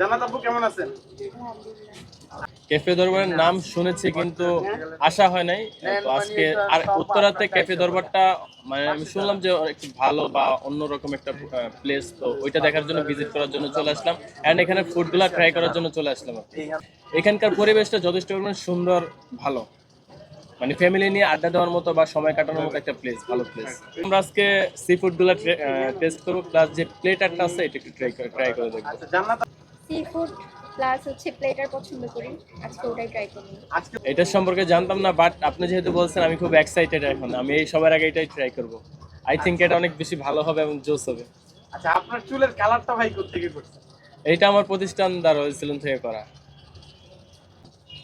জান্নাত আপু কেমন আছেন? ক্যাফে দরবারের নাম শুনেছি কিন্তু আসা হয় নাই। তো আজকে আর উত্তরাতে ক্যাফে দরবারটা মানে আমি শুনলাম যে একটু ভালো বা অন্যরকম একটা প্লেস তো ওইটা দেখার জন্য ভিজিট করার জন্য চলে আসলাম। অ্যান্ড এখানে ফুডগুলো ট্রাই করার জন্য চলে আসলাম এখানকার পরিবেশটা যথেষ্ট পরিমাণে সুন্দর ভালো। মানে ফ্যামিলি নিয়ে আড্ডা দেওয়ার মতো বা সময় কাটানোর মতো একটা প্লেস ভালো প্লেস আমরা আজকে সি ফুডগুলো টেস্ট করব প্লাস যে প্লেটারটা আছে এটা একটু ট্রাই করে ট্রাই করে দেখব। আচ্ছা জান্নাত সি ফুড প্লাস হচ্ছে প্লেটার পছন্দ করি। আজকে ওটাই ট্রাই করব। আজকে এটার সম্পর্কে জানতাম না বাট আপনি যেহেতু বলছেন আমি খুব এক্সাইটেড এখন। আমি এই সবার আগে এটাই ট্রাই করব। আই থিঙ্ক এটা অনেক বেশি ভালো হবে এবং জোস হবে। আচ্ছা আপনার চুলের কালারটা ভাই কোথেকে করছেন? এইটা আমার প্রতিষ্ঠান দ্বারা সেলুন থেকে করা।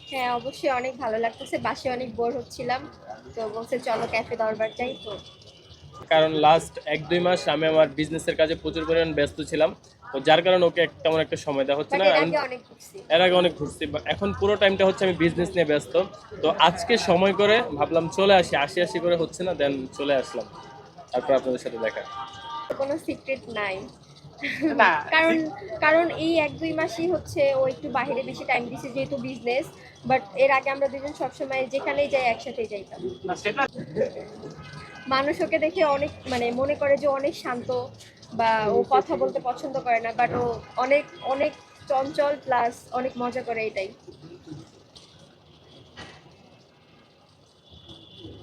হ্যাঁ অবশ্যই অনেক ভালো লাগতেছে। বাসে অনেক বোর হচ্ছিলাম। তো বলছে চলো ক্যাফে দরবার যাই তো। কারণ লাস্ট এক দুই মাস আমি আমার বিজনেসের কাজে প্রচুর পরিমাণ ব্যস্ত ছিলাম। তো যার কারণে ওকে তেমন একটা সময় দেওয়া হচ্ছে না। এর আগে অনেক ঘুরছি। এর আগে অনেক ঘুরছি but এখন পুরো টাইমটা হচ্ছে আমি বিজনেস নিয়ে ব্যস্ত। তো আজকে সময় করে ভাবলাম চলে আসি আসি আসি করে হচ্ছে না দেন চলে আসলাম। তারপর আপনাদের সাথে দেখা। কোনো সিক্রেট নাই। না কারণ কারণ এই এক দুই মাসই হচ্ছে ও একটু বাইরে বেশি টাইম দিছে যেহেতু বিজনেস বাট এর আগে আমরা দুজন সবসময় যেখানেই যাই একসাথে যাইতাম। মানুষ ওকে দেখে অনেক মানে মনে করে যে অনেক শান্ত বা ও কথা বলতে পছন্দ করে না বাট ও অনেক অনেক চঞ্চল প্লাস অনেক মজা করে এটাই।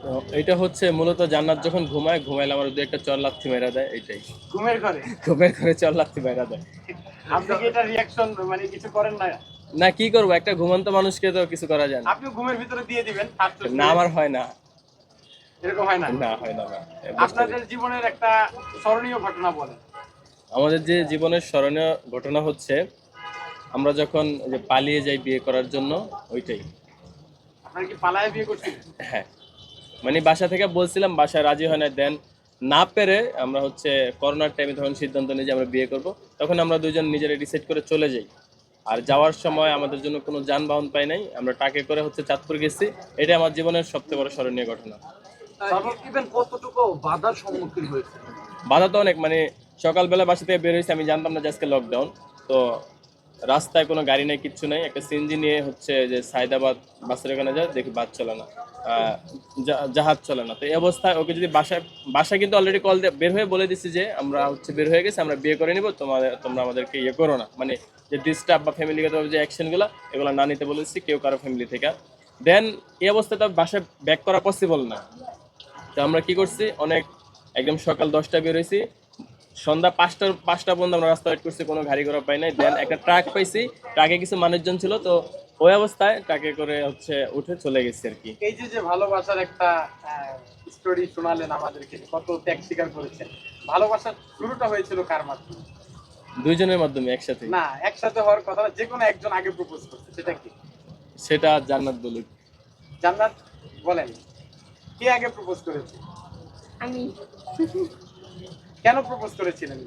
তো এইটা হচ্ছে মূলত জান্নাত যখন ঘুমায় ঘুমাইলে আমার দু একটা চর লাথি মেরা দেয় এটাই ঘুমের ঘরে? ঘুমের ঘরে চর লাথি মেরা দেয়। আপনি কি এটা রিয়াকশন মানে কিছু করেন না? না কি করব? একটা ঘুমন্ত মানুষকে তো কিছু করা যায় না। আপনি ঘুমের ভিতরে দিয়ে দিবেন না আমার হয় না। এরকম হয় না? না হয় না আপনাদের জীবনের একটা স্মরণীয় ঘটনা বলেন। আমাদের যে জীবনের স্মরণীয় ঘটনা হচ্ছে আমরা যখন যে পালিয়ে যাই বিয়ে করার জন্য ওইটাই। আপনার কি পালায় বিয়ে করছেন হ্যাঁ। মানে বাসা থেকে বলছিলাম বাসায় রাজি হয় না দেন না পেরে আমরা হচ্ছে করোনার টাইমে তখন সিদ্ধান্ত নিই যে আমরা বিয়ে করব তখন আমরা দুজন নিজেরা ডিসাইড করে চলে যাই। আর যাওয়ার সময় আমাদের জন্য কোনো যানবাহন পাই নাই আমরা টাকে করে হচ্ছে চাঁদপুর গেছি এটা আমার জীবনের সবচেয়ে বড় স্মরণীয় ঘটনা। বাধা তো অনেক মানে সকালবেলা বাসা থেকে বের হয়েছি আমি জানতাম না যে আজকে লকডাউন তো রাস্তায় কোনো গাড়ি নেই, কিচ্ছু নেই। একটা সিএনজি নিয়ে হচ্ছে যে সায়দাবাদ বাসের ওখানে যায়, দেখি বাস চলে না। জাহাজ চলে না। তো এই অবস্থায় ওকে যদি বাসায় বাসায় কিন্তু অলরেডি কল দিয়ে বের হয়ে বলে দিছি যে, আমরা হচ্ছে বের হয়ে গেছি, আমরা বিয়ে করে নিব, তোমাদের, তোমরা আমাদেরকে ইয়ে করো না। মানে যে ডিস্টার্ব বা ফ্যামিলিগত যে অ্যাকশনগুলো এগুলো না নিতে বলেছি কেউ কারও ফ্যামিলি থেকে। দেন এই অবস্থায় তো বাসায় ব্যাক করা পসিবল না। তো আমরা কি করছি, অনেক, একদম সকাল দশটা বেরোইছি সন্ধ্যা পাঁচটার পাঁচটা পর্যন্ত আমরা রাস্তা ওয়েট করছি কোনো গাড়ি ঘোড়া পাই নাই। দেন একটা ট্রাক পাইছি ট্রাকে কিছু মানুষজন ছিল তো ওই অবস্থায় ট্রাকে করে হচ্ছে উঠে চলে গেছি আর কি। এই যে যে ভালোবাসার একটা স্টোরি শোনালেন আমাদেরকে কত ত্যাগ স্বীকার করেছেন। ভালোবাসার শুরুটা হয়েছিল কার মাধ্যমে? দুইজনের মাধ্যমে একসাথে। না একসাথে হওয়ার কথা না, যে কোনো একজন আগে প্রপোজ করছে সেটা কি? সেটা জান্নাত বলুক। জান্নাত বলেন কে আগে প্রপোজ করেছে? আমি। কেন প্রপোজ করেছিলেন?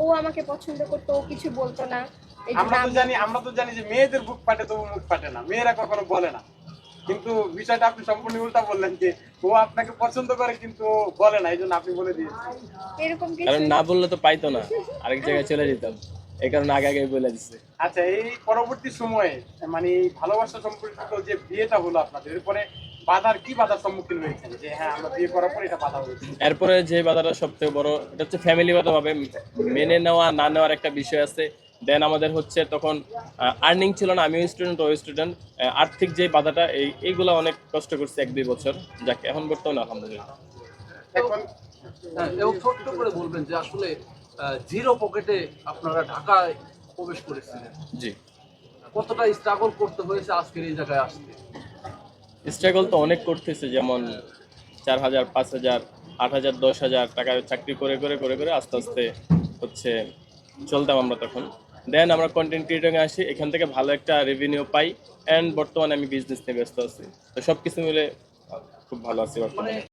ও আমাকে পছন্দ করতো ও কিছু বলতো না। এই আমরা তো জানি আমরা তো জানি যে মেয়েদের বুক পাটে তবু মুখ পাটে না। মেয়েরা কখনো বলে না। কিন্তু বিষয়টা আপনি সম্পূর্ণ উল্টা বললেন যে ও আপনাকে পছন্দ করে কিন্তু বলে না। এই জন্য আপনি বলে দিয়েছেন। এরকম কিছু কারণ না বললে তো পাইতো না। আরেক জায়গায় চলে যেতাম। এই কারণে আগে আগে বলে দিচ্ছে আচ্ছা এই পরবর্তী সময়ে মানে ভালোবাসা সম্পর্কিত যে বিয়েটা হলো আপনাদের এরপরে বাধার কি বাধার সম্মুখীন হয়েছেন? যে হ্যাঁ আমরা বিয়ে করার পর এটা বাধা হয়েছে। এরপরে যে বাধাটা সবথেকে বড় এটা হচ্ছে ফ্যামিলিগত ভাবে মেনে নেওয়া না নেওয়ার একটা বিষয় আছে। দেন আমাদের হচ্ছে তখন আর্নিং ছিল না আমিও স্টুডেন্ট ও স্টুডেন্ট আর্থিক যে বাধাটা এই এইগুলো অনেক কষ্ট করছে এক দুই বছর। যাকে এখন বর্তমানে আলহামদুলিল্লাহ। এখন? হ্যাঁ, এবং ছোট্ট করে বলবেন যে আসলে জিরো পকেটে আপনারা ঢাকায় প্রবেশ করেছিলেন। জি। কতটা স্ট্রাগল করতে হয়েছে আজকের এই জায়গায় আসতে? স্ট্রাগল তো অনেক করতেছে, যেমন চার হাজার, পাঁচ হাজার, আট হাজার, দশ হাজার টাকার চাকরি করে করে করে করে আস্তে আস্তে হচ্ছে চলতাম আমরা তখন। দেন আমরা কন্টেন্ট ক্রিয়েটিংয়ে আসি, এখান থেকে ভালো একটা রেভিনিউ পাই অ্যান্ড বর্তমানে আমি বিজনেস নিয়ে ব্যস্ত আছি। তো সব কিছু মিলে খুব ভালো আছি বর্তমানে।